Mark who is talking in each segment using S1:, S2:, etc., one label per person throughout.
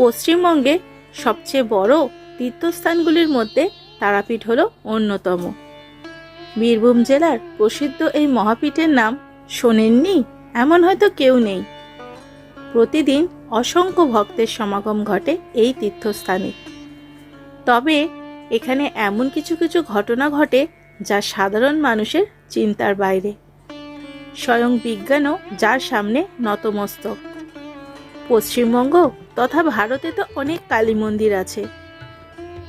S1: পশ্চিমবঙ্গে সবচেয়ে বড় তীর্থস্থানগুলির মধ্যে তারাপীঠ হল অন্যতম। বীরভূম জেলার প্রসিদ্ধ এই মহাপীঠের নাম শোনেননি? এমন হয়তো কেউ নেই। প্রতিদিন অসংখ্য ভক্তের সমাগম ঘটে এই তীর্থস্থানে। তবে এখানে এমন কিছু কিছু ঘটনা ঘটে যা সাধারণ মানুষের চিন্তার বাইরে। স্বয়ং বিজ্ঞানও যার সামনে নতমস্তক পশ্চিমবঙ্গ তথা ভারতে তো অনেক কালী মন্দির আছে।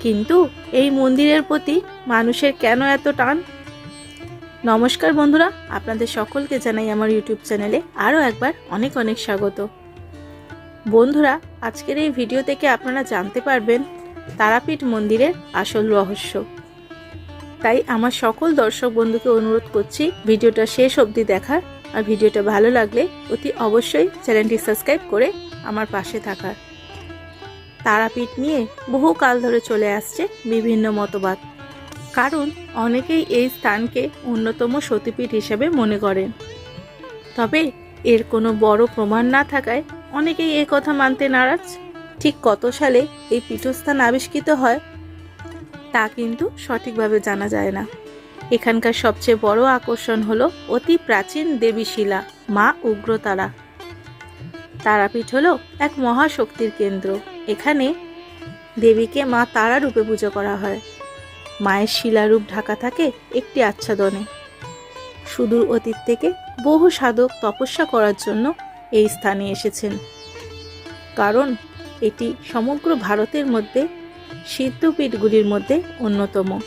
S1: কিন্তু এই মন্দিরের প্রতি মানুষের কেন এত টান? নমস্কার বন্ধুরা, আপনাদের সকলকে জানাই আমার ইউটিউব চ্যানেলে আরও একবার অনেক অনেক স্বাগত। বন্ধুরা, আজকের এই ভিডিও থেকে আপনারা জানতে পারবেন তারাপীঠ মন্দিরের আসল রহস্য। তাই আমার সকল দর্শক বন্ধুকে অনুরোধ করছি ভিডিওটা শেষ অবধি দেখার, আর ভিডিওটা ভালো লাগলে অতি অবশ্যই চ্যানেলটি সাবস্ক্রাইব করে আমার পাশে থাকার। তারাপীঠ নিয়ে বহু কাল ধরে চলে আসছে বিভিন্ন মতবাদ। কারণ অনেকেই এই স্থানকে অন্যতম সতীপীঠ হিসেবে মনে করেন। তবে এর কোনো বড় প্রমাণ না থাকায় অনেকেই এ কথা মানতে নারাজ। ঠিক কত সালে এই পীঠস্থান আবিষ্কৃত হয়, তা কিন্তু সঠিকভাবে জানা যায় না। এখানকার সবচেয়ে বড় আকর্ষণ হলো অতি প্রাচীন দেবী শিলা, মা উগ্রতারা। তারাপীঠ হলো এক মহাশক্তির কেন্দ্র। এখানে দেবীকে মা তারা রূপে পুজো করা হয়। মায়ের শিলারূপ ঢাকা থাকে একটি আচ্ছাদনে। সুদূর অতীত থেকে বহু সাধক তপস্যা করার জন্য এই স্থানে এসেছেন। কারণ এটি সমগ্র ভারতের মধ্যে সিদ্ধপীঠগুলির মধ্যে অন্যতম।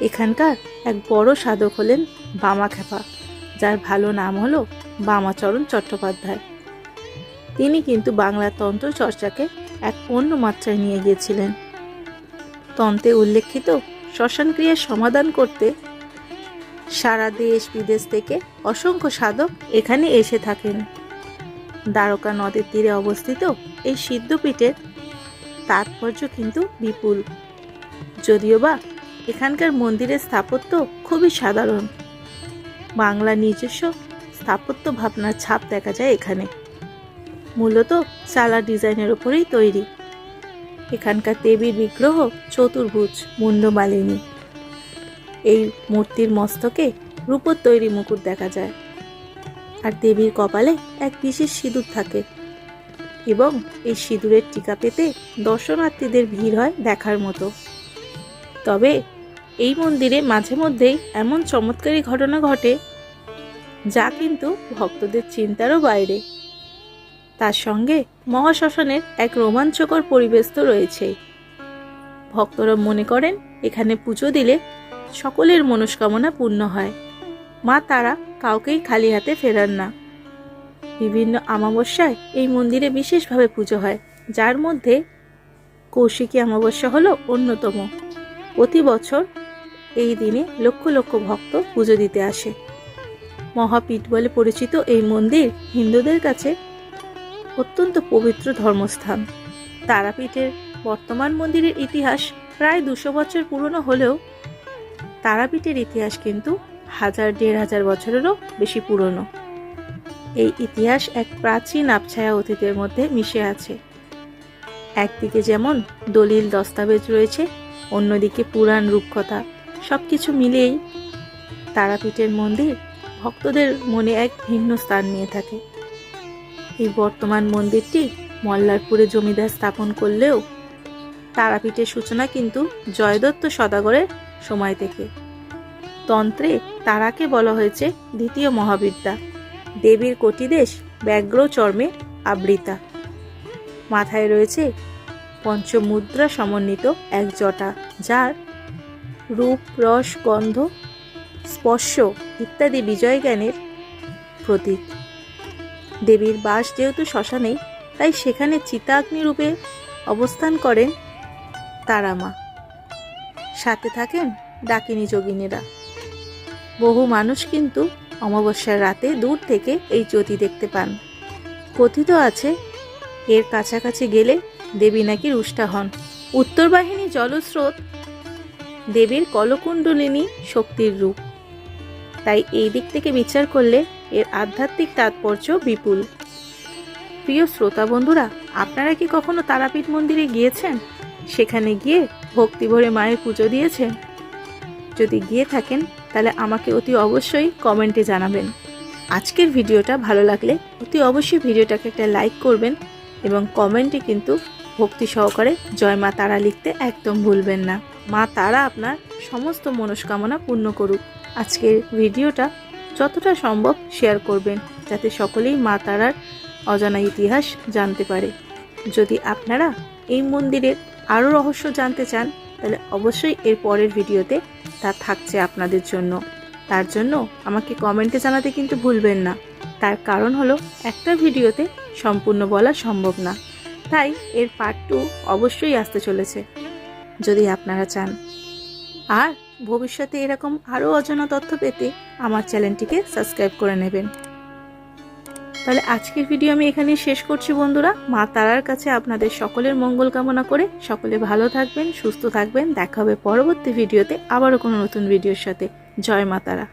S1: এখানকার এক বড় সাধক হলেন বামাখ্যাপা, যার ভালো নাম হলো বামাচরণ চট্টোপাধ্যায়। তিনি কিন্তু বাংলার তন্ত্র চর্চাকে এক অন্য মাত্রায় নিয়ে গিয়েছিলেন। তন্ত্রে উল্লেখিত শ্মশান ক্রিয়ার সমাধান করতে সারা দেশ বিদেশ থেকে অসংখ্য সাধক এখানে এসে থাকেন। দ্বারকা নদের তীরে অবস্থিত এই সিদ্ধপীঠের তাৎপর্য কিন্তু বিপুল। যদিও বা এখানকার মন্দিরের স্থাপত্য খুবই সাধারণ। বাংলা নিজস্ব স্থাপত্য ভাবনার ছাপ দেখা যায় এখানে। মূলত চালা ডিজাইনের ওপরেই তৈরি। এখানকার দেবীর বিগ্রহ চতুর্ভুজ মুন্ডমালিনী এই মূর্তির মস্তকে রূপোর তৈরি মুকুট দেখা যায়। আর দেবীর কপালে এক বিশেষ সিঁদুর থাকে এবং এই সিঁদুরের টিকা পেতে দর্শনার্থীদের ভিড় হয় দেখার মতো। তবে এই মন্দিরে মাঝে মধ্যেই এমন চমৎকারী ঘটনা ঘটে যা কিন্তু ভক্তদের চিন্তারও বাইরে। তার সঙ্গে মহাশ্মশানের এক রোমাঞ্চকর পরিবেশ তো রয়েছেই ভক্তরা মনে করেন, এখানে পুজো দিলে সকলের মনস্কামনা পূর্ণ হয়। মা তারা কাউকেই খালি হাতে ফেরান না। বিভিন্ন অমাবস্যায় এই মন্দিরে বিশেষভাবে পুজো হয়, যার মধ্যে কৌশিকী অমাবস্যা হলো অন্যতম। প্রতি বছর এই দিনে লক্ষ লক্ষ ভক্ত পুজো দিতে আসে। মহাপীঠ বলে পরিচিত এই মন্দির হিন্দুদের কাছে অত্যন্ত পবিত্র ধর্মস্থান। তারাপীঠের বর্তমান মন্দিরের ইতিহাস প্রায় দুশো বছর পুরনো হলেও তারাপীঠের ইতিহাস কিন্তু হাজার দেড় হাজার বছরেরও বেশি পুরনো। এই ইতিহাস এক প্রাচীন আবছায়া অতীতের মধ্যে মিশে আছে। একদিকে যেমন দলিল দস্তাবেজ রয়েছে, অন্যদিকে পুরাণ, রূপকথা সব কিছু মিলিয়েই তারাপীঠের মন্দির ভক্তদের মনে এক ভিন্ন স্থান নিয়ে থাকে। এই বর্তমান মন্দিরটি মল্লারপুরে জমিদার স্থাপন করলেও তারাপীঠের সূচনা কিন্তু জয়দত্ত সদাগরের সময় থেকে। তন্ত্রে তারাকে বলা হয়েছে দ্বিতীয় মহাবিদ্যা। দেবীর কোটিদেশ ব্যগ্র চর্মে আবৃতা। মাথায় রয়েছে পঞ্চমুদ্রা সমন্বিত এক জটা, যার রূপ, রস, গন্ধ, স্পর্শ ইত্যাদি বিজয় জ্ঞানের প্রতীক। দেবীর বাস যেহেতু শ্মশানেই, তাই সেখানে চিতাগ্নি রূপে অবস্থান করেন তারামা। সাথে থাকেন ডাকিনী যোগিনীরা। বহু মানুষ কিন্তু অমাবস্যার রাতে দূর থেকে এই জ্যোতি দেখতে পান। কথিত আছে, এর কাছাকাছি গেলে দেবী নাকি রুষ্টা হন। উত্তর বাহিনী জলস্রোত দেবীর কলকুণ্ডলিনী শক্তির রূপ। তাই এই দিক থেকে বিচার করলে এর আধ্যাত্মিক তাৎপর্য বিপুল। প্রিয় শ্রোতা বন্ধুরা, আপনারা কি কখনো তারাপীঠ মন্দিরে গিয়েছেন? সেখানে গিয়ে ভক্তি ভরে মায়ের পুজো দিয়েছেন? যদি গিয়ে থাকেন, তাহলে আমাকে অতি অবশ্যই কমেন্টে জানাবেন। আজকের ভিডিওটা ভালো লাগলে অতি অবশ্যই ভিডিওটাকে একটা লাইক করবেন এবং কমেন্টে কিন্তু ভক্তি সহকারে জয় মা তারা লিখতে একদম ভুলবেন না। মা তারা আপনার সমস্ত মনস্কামনা পূর্ণ করুক। আজকের ভিডিওটা যতটা সম্ভব শেয়ার করবেন, যাতে সকলেই মা তারার অজানা ইতিহাস জানতে পারে। যদি আপনারা এই মন্দিরের আরও রহস্য জানতে চান, তাহলে অবশ্যই এর পরের ভিডিওতে তা থাকছে আপনাদের জন্য। তার জন্য আমাকে কমেন্টে জানাতে কিন্তু ভুলবেন না। তার কারণ হলো একটা ভিডিওতে সম্পূর্ণ বলা সম্ভব না। তাই এর পার্ট টু অবশ্যই আসতে চলেছে। যদি আপনারা চান। আর ভবিষ্যতে এরকম আরও অজানা তথ্য পেতে আমার চ্যানেলটিকে সাবস্ক্রাইব করে নেবেন। তাহলে আজকের ভিডিও আমি এখানেই শেষ করছি বন্ধুরা। মা তারার কাছে আপনাদের সকলের মঙ্গল কামনা করে সকলে ভালো থাকবেন, সুস্থ থাকবেন। দেখা হবে পরবর্তী ভিডিওতে আবারও কোনো নতুন ভিডিওর সাথে। জয় মা তারা।